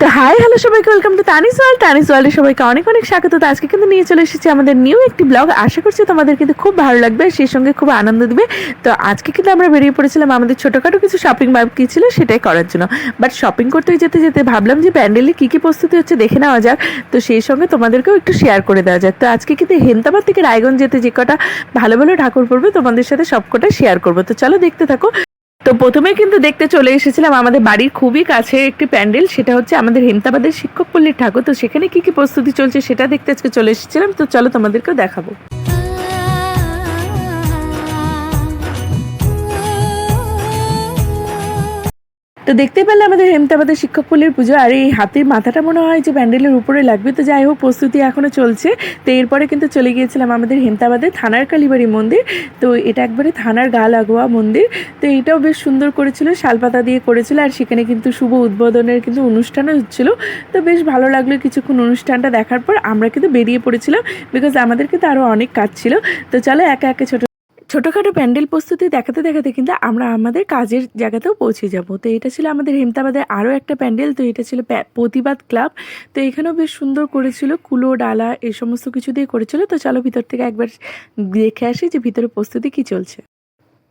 তো hi, hello সবাইকে welcome to Tanis world Tanis ওয়ার্ল্ডে সবাইকে অনেক অনেক স্বাগত। তো আজকে কিন্তু নিয়ে চলে এসেছি আমাদের নিউ একটি ব্লগ আশা করছি তোমাদের কিন্তু খুব ভালো লাগবে, সেই সঙ্গে খুব আনন্দ দিবে। তো আজকে কিন্তু আমরা বেরিয়ে পড়েছিলাম আমাদের ছোটোখাটো কিছু শপিং বাকি ছিল সেটাই করার জন্য। বাট শপিং করতে যেতে যেতে ভাবলাম যে প্যান্ডেলে কী কী প্রস্তুতি হচ্ছে দেখে নেওয়া যাক। তো সেই সঙ্গে তোমাদেরকেও একটু শেয়ার করে দেওয়া যাক। তো আজকে কিন্তু হেমতাবাদ থেকে রায়গঞ্জ যেতে যে কটা ভালো ভালো ঠাকুর পড়বে তোমাদের সাথে সবকটা শেয়ার করব। তো চলো দেখতে থাকো। তো প্রথমে কিন্তু দেখতে চলে এসেছিলাম আমাদের বাড়ির খুবই কাছে একটি প্যান্ডেল, সেটা হচ্ছে আমাদের হেমতাবাদের শিক্ষক পল্লীর ঠাকুর। তো সেখানে কি কি প্রস্তুতি চলছে সেটা দেখতে আজকে চলে এসেছিলাম। তো চলো তোমাদেরকেও দেখাবো। তো দেখতে পেলে আমাদের হেমতাবাদের শিক্ষক পল্লীর পুজো। আর এই হাতির মাথাটা মনে হয় যে প্যান্ডেলের উপরে লাগবে। তো যাই হোক, প্রস্তুতি এখনও চলছে। তো এরপরে কিন্তু চলে গিয়েছিলাম আমাদের হেমতাবাদের থানার কালীবাড়ি মন্দির। তো এটা একবারে থানার গা লাগোয়া মন্দির। তো এটাও বেশ সুন্দর করেছিল, শালপাতা দিয়ে করেছিল। আর সেখানে কিন্তু শুভ উদ্বোধনের কিন্তু অনুষ্ঠানও হচ্ছিল। তো বেশ ভালো লাগল কিছুক্ষণ অনুষ্ঠানটা দেখার পর। আমরা কিন্তু বেরিয়ে পড়েছিলাম বিকজ আমাদের কিন্তু আরও অনেক কাজ ছিল। তো চলো একে একে ছোটো ছোটোখাটো প্যান্ডেল প্রস্তুতি দেখাতে দেখাতে কিন্তু আমরা আমাদের কাজের জায়গাতেও পৌঁছে যাব। তো এটা ছিল আমাদের হেমতাবাদের আরও একটা প্যান্ডেল, তো এটা ছিল প্রতিবাদ ক্লাব। তো এখানেও বেশ সুন্দর করেছিল, কুলো, ডালা এই সমস্ত কিছু দিয়ে করেছিল। তো চলো ভিতর থেকে একবার দেখে আসি যে ভিতরে প্রস্তুতি কি চলছে।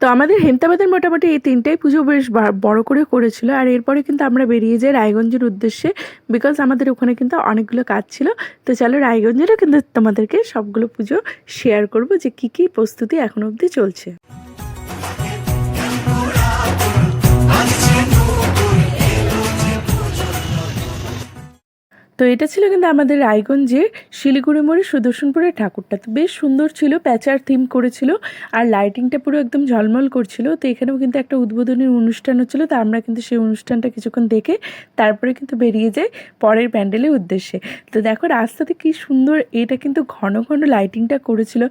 তো আমাদের হেমতাবাদের মোটামুটি এই তিনটাই পুজো বেশ বড় করে করেছিল। আর এরপরে কিন্তু আমরা বেরিয়ে যাই রায়গঞ্জের উদ্দেশ্যে বিকজ আমাদের ওখানে কিন্তু অনেকগুলো কাজ ছিল। তো চলো রায়গঞ্জেরও কিন্তু তোমাদেরকে সবগুলো পুজো শেয়ার করব যে কি কি প্রস্তুতি এখন অবধি চলছে। তো এটা ছিল কিন্তু আমাদের রায়গঞ্জের শিলিগুড়ি মোড়ে সুদর্শনপুরের ঠাকুরটা। তো বেশ সুন্দর ছিল, প্যাচার থিম করেছিল আর লাইটিংটা পুরো একদম ঝলমল করছিল। তো এখানেও কিন্তু একটা উদ্বোধনী অনুষ্ঠান হচ্ছিল, তো আমরা কিন্তু সেই অনুষ্ঠানটা কিছুক্ষণ দেখে তারপরে কিন্তু বেরিয়ে যাই পরের প্যান্ডেলের উদ্দেশ্যে। তো দেখো, রাস্তাতে কি সুন্দর এটা কিন্তু ঘন ঘন লাইটিংটা করেছিল,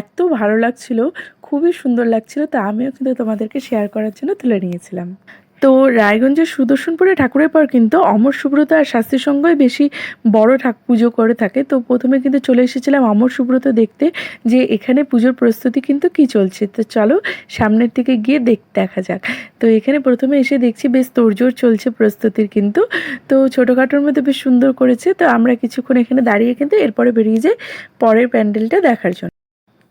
এত ভালো লাগছিল, খুবই সুন্দর লাগছিল। তো আমিও কিন্তু তোমাদেরকে শেয়ার করার জন্য তুলে নিয়েছিলাম। তো রায়গঞ্জের সুদর্শনপুরে ঠাকুরের পর কিন্তু অমর সুব্রত আর শাস্ত্রী সঙ্গই বেশি বড় ঠাক পুজো করে থাকে। তো প্রথমে কিন্তু চলে এসেছিলাম অমর সুব্রত দেখতে যে এখানে পুজোর প্রস্তুতি কিন্তু কি চলছে। তো চলো সামনের দিকে গিয়ে দেখ দেখা যাক। তো এখানে প্রথমে এসে দেখছি বেশ তোড়জোড় চলছে প্রস্তুতির কিন্তু। তো ছোটোখাটোর মধ্যে বেশ সুন্দর করেছে। তো আমরা কিছুক্ষণ এখানে দাঁড়িয়ে কিন্তু এরপরে বেরিয়ে যাই পরের প্যান্ডেলটা দেখার জন্য।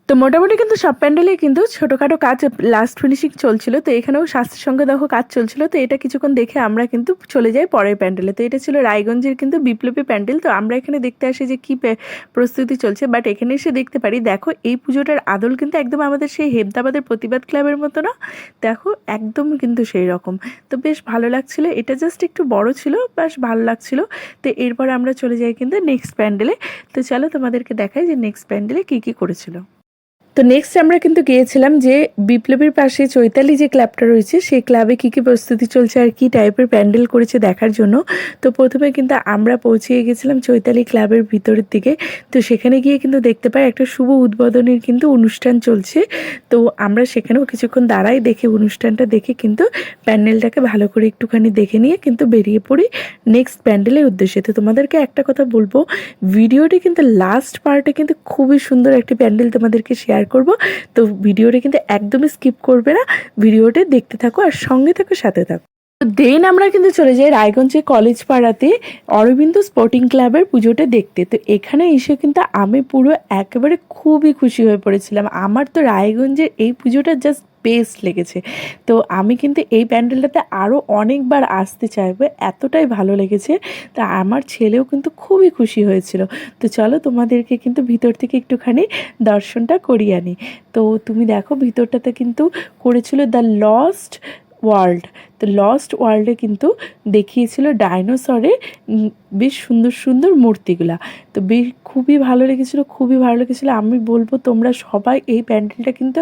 তো মোটামুটি কিন্তু সব প্যান্ডেলেই কিন্তু ছোটোখাটো কাজ লাস্ট ফিনিশিং চলছিল। তো এখানেও স্বাস্থ্যের সঙ্গে দেখো কাজ চলছিল। তো এটা কিছুক্ষণ দেখে আমরা কিন্তু চলে যাই পরের প্যান্ডেলে। তো এটা ছিল রায়গঞ্জের কিন্তু বিপ্লবী প্যান্ডেল। তো আমরা এখানে দেখতে আসি যে কী প্রস্তুতি চলছে। বাট এখানে এসে দেখতে পারি, দেখো এই পুজোটার আদল কিন্তু একদম আমাদের সেই হেমদাবাদের প্রতিবাদ ক্লাবের মতো না। দেখো একদম কিন্তু সেই রকম। তো বেশ ভালো লাগছিল। এটা জাস্ট একটু বড় ছিল, বেশ ভালো লাগছিল। তো এরপর আমরা চলে যাই কিন্তু নেক্সট প্যান্ডেলে। তো চলো তোমাদেরকে দেখাই যে নেক্সট প্যান্ডেলে কী কী করেছিল। তো নেক্সট আমরা কিন্তু গিয়েছিলাম যে বিপ্লবীর পাশে চৈতালি যে ক্লাবটা রয়েছে, সেই ক্লাবে কী কী প্রস্তুতি চলছে আর কী টাইপের প্যান্ডেল করেছে দেখার জন্য। তো প্রথমে কিন্তু আমরা পৌঁছে গেছিলাম চৈতালি ক্লাবের ভিতরের দিকে। তো সেখানে গিয়ে কিন্তু দেখতে পাই একটা শুভ উদ্বোধনের কিন্তু অনুষ্ঠান চলছে। তো আমরা সেখানেও কিছুক্ষণ দাঁড়াই দেখে অনুষ্ঠানটা দেখে কিন্তু প্যান্ডেলটাকে ভালো করে একটুখানি দেখে নিয়ে কিন্তু বেরিয়ে পড়ি নেক্সট প্যান্ডেলের উদ্দেশ্যে। তো তোমাদেরকে একটা কথা বলব, ভিডিওটি কিন্তু লাস্ট পার্টে কিন্তু খুবই সুন্দর একটি প্যান্ডেল তোমাদেরকে শেয়ার করব। তো ভিডিওটা কিন্তু একদমই স্কিপ করবে না। ভিডিওটা দেখতে থাকো আর সঙ্গে থাকো, সাথে থাকো। দেন আমরা কিন্তু চলে যাই রায়গঞ্জে কলেজ পাড়াতে অরবিন্দ স্পোর্টিং ক্লাবের পুজোটা দেখতে। তো এখানে এসে কিন্তু আমি পুরো একেবারে খুবই খুশি হয়ে পড়েছিলাম। আমার তো রায়গঞ্জের এই পুজোটা জাস্ট বেস্ট লেগেছে। তো আমি কিন্তু এই প্যান্ডেলটাতে আরও অনেকবার আসতে চাইব, এতটাই ভালো লেগেছে। তা আমার ছেলেও কিন্তু খুবই খুশি হয়েছিল। তো চলো তোমাদেরকে কিন্তু ভিতর থেকে একটুখানি দর্শনটা করিয়ে আনি। তো তুমি দেখো ভিতরটাতে কিন্তু করেছিল দ্য লস্ট ওয়ার্ল্ড। তো লস্ট ওয়ার্ল্ডে কিন্তু দেখিয়েছিল ডাইনোসরের বেশ সুন্দর সুন্দর মূর্তিগুলা। তো বেশ খুবই ভালো লেগেছিলো, খুবই ভালো লেগেছিলো। আমি বলব তোমরা সবাই এই প্যান্ডেলটা কিন্তু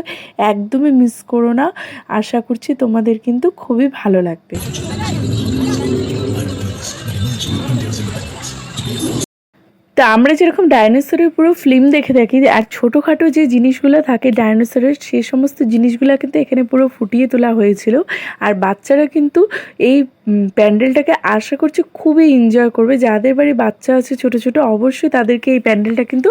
একদমই মিস করো না। আশা করছি তোমাদের কিন্তু খুবই ভালো লাগবে। তো আমরা যেরকম ডাইনোসরের পুরো ফিল্ম দেখে থাকি, আর ছোটোখাটো যে জিনিসগুলো থাকে ডাইনোসরের সেই সমস্ত জিনিসগুলো কিন্তু এখানে পুরো ফুটিয়ে তোলা হয়েছিল। আর বাচ্চারা কিন্তু এই প্যান্ডেলটাকে আশা করছি খুবই এনজয় করবে। যাদের বাড়ি বাচ্চা আছে ছোট ছোট, অবশ্যই তাদেরকে এই প্যান্ডেলটা কিন্তু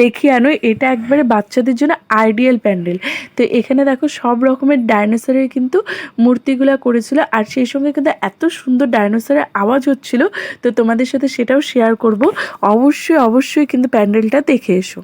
দেখিয়ে আনো। এটা একবারে বাচ্চাদের জন্য আইডিয়াল প্যান্ডেল। তো এখানে দেখো সব রকমের ডাইনোসরের কিন্তু মূর্তিগুলো করেছিল, আর সেই সঙ্গে কিন্তু এত সুন্দর ডাইনোসরের আওয়াজ হচ্ছিল। তো তোমাদের সাথে সেটাও শেয়ার করব। অবশ্যই অবশ্যই অবশ্যই কিন্তু প্যান্ডেলটা দেখে এসো।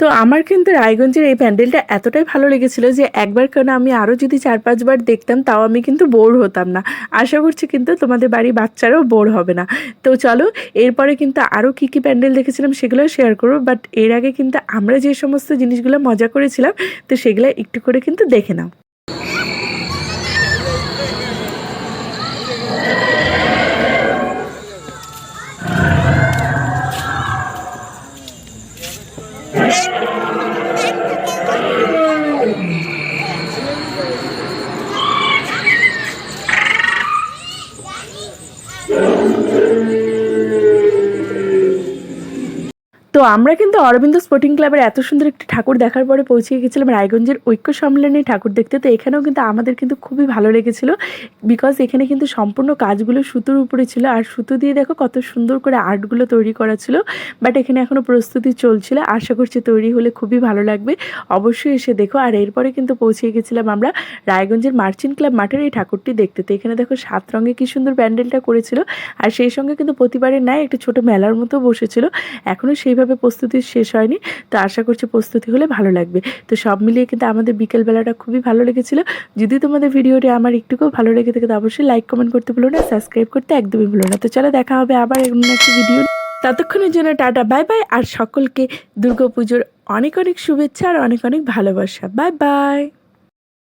তো আমার কিন্তু রায়গঞ্জের এই প্যান্ডেলটা এতটাই ভালো লেগেছিল যে একবার কেন আমি আরও যদি চার, পাঁচবার দেখতাম, তাও আমি কিন্তু বোর হতাম না। আশা করছি কিন্তু তোমাদের বাড়ি বাচ্চারাও বোর হবে না। তো চলো, এরপরে কিন্তু আরও কী কী প্যান্ডেল দেখেছিলাম সেগুলো শেয়ার করব বাট এর আগে কিন্তু আমরা যে সমস্ত জিনিসগুলো মজা করেছিলাম, তো সেগুলো একটু করে কিন্তু দেখে নাও। তো আমরা কিন্তু অরবিন্দ স্পোর্টিং ক্লাবের এত সুন্দর একটি ঠাকুর দেখার পরে পৌঁছে গেছিলাম রায়গঞ্জের ঐক্য সম্মেলনে ঠাকুর দেখতে। তো এখানেও কিন্তু আমাদের কিন্তু খুবই ভালো লেগেছিল বিকজ এখানে কিন্তু সম্পূর্ণ কাজগুলো সুতোর উপরে ছিল। আর সুতো দিয়ে দেখো কত সুন্দর করে আর্টগুলো তৈরি করা ছিল। বাট এখানে এখনও প্রস্তুতি চলছিল। আশা করছি তৈরি হলে খুবই ভালো লাগবে। অবশ্যই এসে দেখো। আর এরপরে কিন্তু পৌঁছে গেছিলাম আমরা রায়গঞ্জের মার্চেন্ট ক্লাব মাঠের এই ঠাকুরটি দেখতে। তো এখানে দেখো সাত রঙে কি সুন্দর প্যান্ডেলটা করেছিল। আর সেই সঙ্গে কিন্তু প্রতিবারের ন্যায় একটা ছোট মেলার মতো বসেছিল। এখনও সেইভাবে প্রস্তুতি শেষ হয়নি, তো আশা করছি প্রস্তুতি হলে ভালো লাগবে। তো সব মিলিয়ে কিন্তু আমাদের বিকেলবেলাটা খুবই ভালো লেগেছিল। যদি তোমাদের ভিডিওটি আমার একটুকুও ভালো লেগে থাকে, তো অবশ্যই লাইক কমেন্ট করতে ভুলো না সাবস্ক্রাইব করতে একদমই ভুলো না। তো চলো দেখা হবে আবার অন্য একটি ভিডিও ততক্ষণের জন্য টাটা বাই বাই আর সকলকে দুর্গাপুজোর অনেক অনেক শুভেচ্ছা আর অনেক অনেক ভালোবাসা। Bye bye